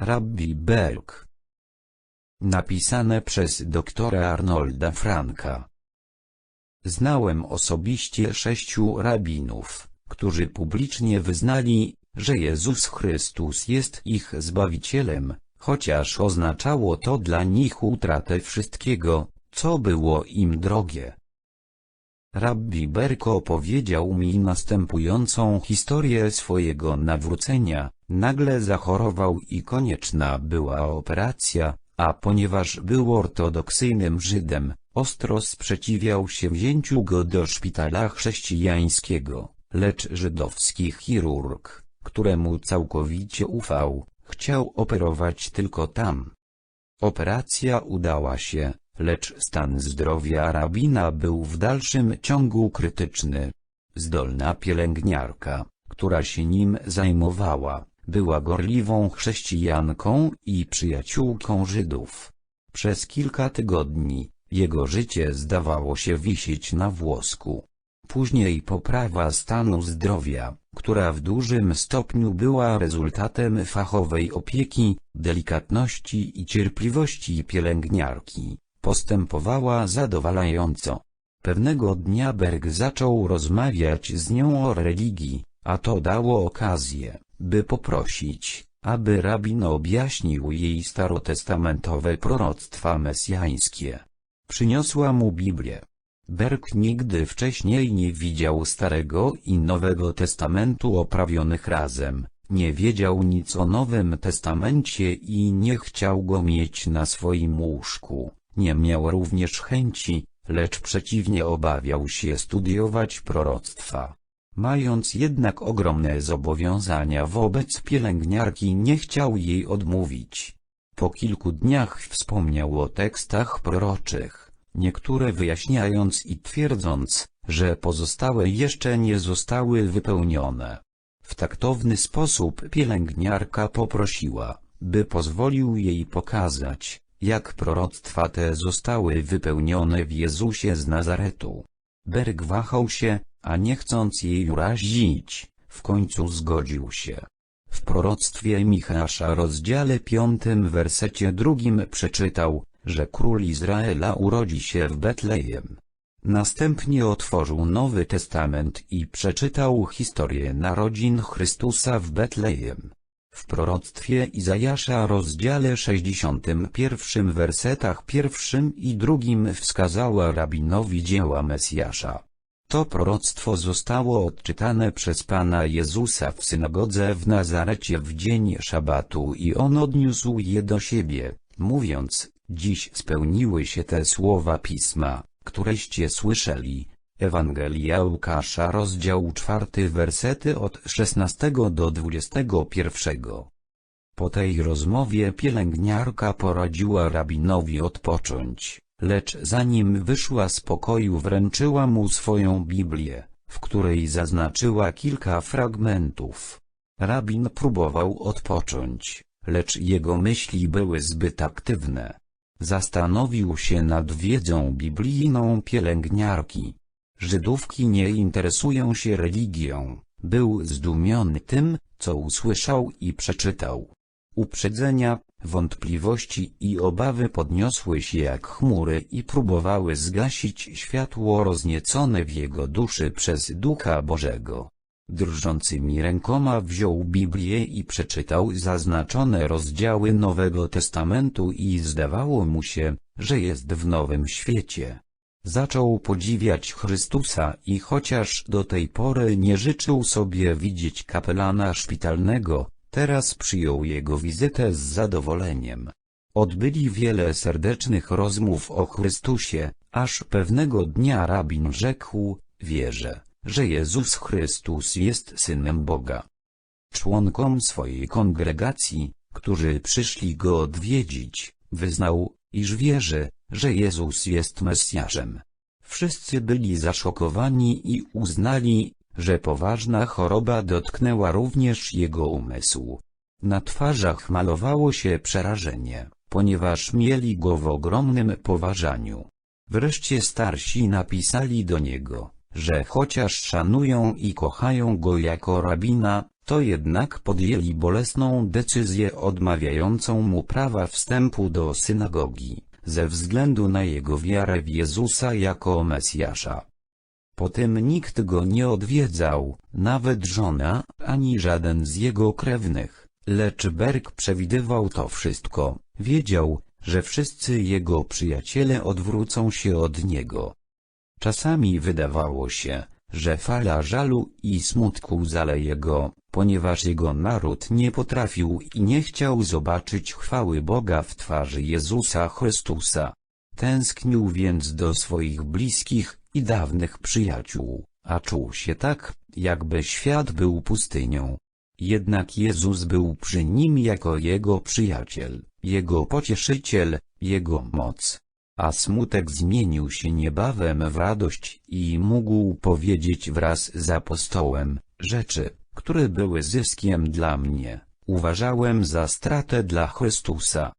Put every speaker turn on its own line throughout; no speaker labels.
Rabbi Berg. Napisane przez doktora Arnolda Franka. Znałem osobiście sześciu rabinów, którzy publicznie wyznali, że Jezus Chrystus jest ich Zbawicielem, chociaż oznaczało to dla nich utratę wszystkiego, co było im drogie. Rabbi Berko opowiedział mi następującą historię swojego nawrócenia, nagle zachorował i konieczna była operacja, a ponieważ był ortodoksyjnym Żydem, ostro sprzeciwiał się wzięciu go do szpitala chrześcijańskiego, lecz żydowski chirurg, któremu całkowicie ufał, chciał operować tylko tam. Operacja udała się, lecz stan zdrowia rabina był w dalszym ciągu krytyczny. Zdolna pielęgniarka, która się nim zajmowała, była gorliwą chrześcijanką i przyjaciółką Żydów. Przez kilka tygodni, jego życie zdawało się wisieć na włosku. Później poprawa stanu zdrowia, która w dużym stopniu była rezultatem fachowej opieki, delikatności i cierpliwości pielęgniarki, postępowała zadowalająco. Pewnego dnia Berg zaczął rozmawiać z nią o religii, a to dało okazję, by poprosić, aby rabin objaśnił jej starotestamentowe proroctwa mesjańskie. Przyniosła mu Biblię. Berg nigdy wcześniej nie widział Starego i Nowego Testamentu oprawionych razem, nie wiedział nic o Nowym Testamencie i nie chciał go mieć na swoim łóżku, nie miał również chęci, lecz przeciwnie obawiał się studiować proroctwa. Mając jednak ogromne zobowiązania wobec pielęgniarki nie chciał jej odmówić. Po kilku dniach wspomniał o tekstach proroczych, niektóre wyjaśniając i twierdząc, że pozostałe jeszcze nie zostały wypełnione. W taktowny sposób pielęgniarka poprosiła, by pozwolił jej pokazać, jak proroctwa te zostały wypełnione w Jezusie z Nazaretu. Berg wahał się, a nie chcąc jej urazić, w końcu zgodził się. W proroctwie Michasza rozdziale piątym wersecie drugim przeczytał, że król Izraela urodzi się w Betlejem. Następnie otworzył Nowy Testament i przeczytał historię narodzin Chrystusa w Betlejem. W proroctwie Izajasza rozdziale 61 wersetach pierwszym i drugim wskazała rabinowi dzieła Mesjasza. To proroctwo zostało odczytane przez Pana Jezusa w synagodze w Nazarecie w dzień szabatu i on odniósł je do siebie, mówiąc, dziś spełniły się te słowa Pisma, któreście słyszeli. Ewangelia Łukasza rozdział czwarty wersety od 16 do 21. Po tej rozmowie pielęgniarka poradziła rabinowi odpocząć, lecz zanim wyszła z pokoju wręczyła mu swoją Biblię, w której zaznaczyła kilka fragmentów. Rabin próbował odpocząć, lecz jego myśli były zbyt aktywne. Zastanowił się nad wiedzą biblijną pielęgniarki. Żydówki nie interesują się religią. Był zdumiony tym, co usłyszał i przeczytał. Uprzedzenia, wątpliwości i obawy podniosły się jak chmury i próbowały zgasić światło rozniecone w jego duszy przez Ducha Bożego. Drżącymi rękoma wziął Biblię i przeczytał zaznaczone rozdziały Nowego Testamentu i zdawało mu się, że jest w nowym świecie. Zaczął podziwiać Chrystusa i chociaż do tej pory nie życzył sobie widzieć kapelana szpitalnego, teraz przyjął jego wizytę z zadowoleniem. Odbyli wiele serdecznych rozmów o Chrystusie, aż pewnego dnia rabin rzekł, wierzę, że Jezus Chrystus jest Synem Boga. Członkom swojej kongregacji, którzy przyszli go odwiedzić, wyznał, iż wierzy, że Jezus jest Mesjaszem. Wszyscy byli zaszokowani i uznali, że poważna choroba dotknęła również jego umysł. Na twarzach malowało się przerażenie, ponieważ mieli go w ogromnym poważaniu. Wreszcie starsi napisali do niego, że chociaż szanują i kochają go jako rabina, to jednak podjęli bolesną decyzję odmawiającą mu prawa wstępu do synagogi, ze względu na jego wiarę w Jezusa jako Mesjasza. Potem nikt go nie odwiedzał, nawet żona, ani żaden z jego krewnych, lecz Berg przewidywał to wszystko, wiedział, że wszyscy jego przyjaciele odwrócą się od niego. Czasami wydawało się, że fala żalu i smutku zaleje go, ponieważ jego naród nie potrafił i nie chciał zobaczyć chwały Boga w twarzy Jezusa Chrystusa. Tęsknił więc do swoich bliskich i dawnych przyjaciół, a czuł się tak, jakby świat był pustynią. Jednak Jezus był przy nim jako jego przyjaciel, jego pocieszyciel, jego moc. A smutek zmienił się niebawem w radość i mógł powiedzieć wraz z apostołem, rzeczy, które były zyskiem dla mnie, uważałem za stratę dla Chrystusa.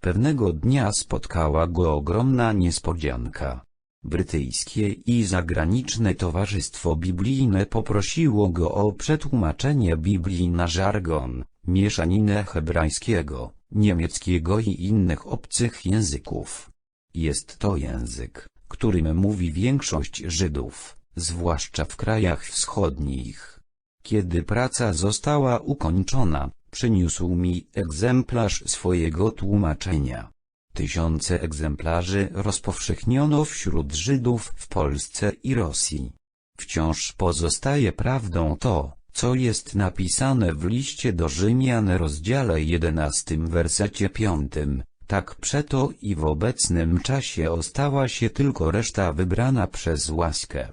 Pewnego dnia spotkała go ogromna niespodzianka. Brytyjskie i zagraniczne Towarzystwo Biblijne poprosiło go o przetłumaczenie Biblii na żargon, mieszaninę hebrajskiego, niemieckiego i innych obcych języków. Jest to język, którym mówi większość Żydów, zwłaszcza w krajach wschodnich. Kiedy praca została ukończona, przyniósł mi egzemplarz swojego tłumaczenia. Tysiące egzemplarzy rozpowszechniono wśród Żydów w Polsce i Rosji. Wciąż pozostaje prawdą to, co jest napisane w liście do Rzymian rozdziale 11 wersecie 5. Tak przeto i w obecnym czasie ostała się tylko reszta wybrana przez łaskę.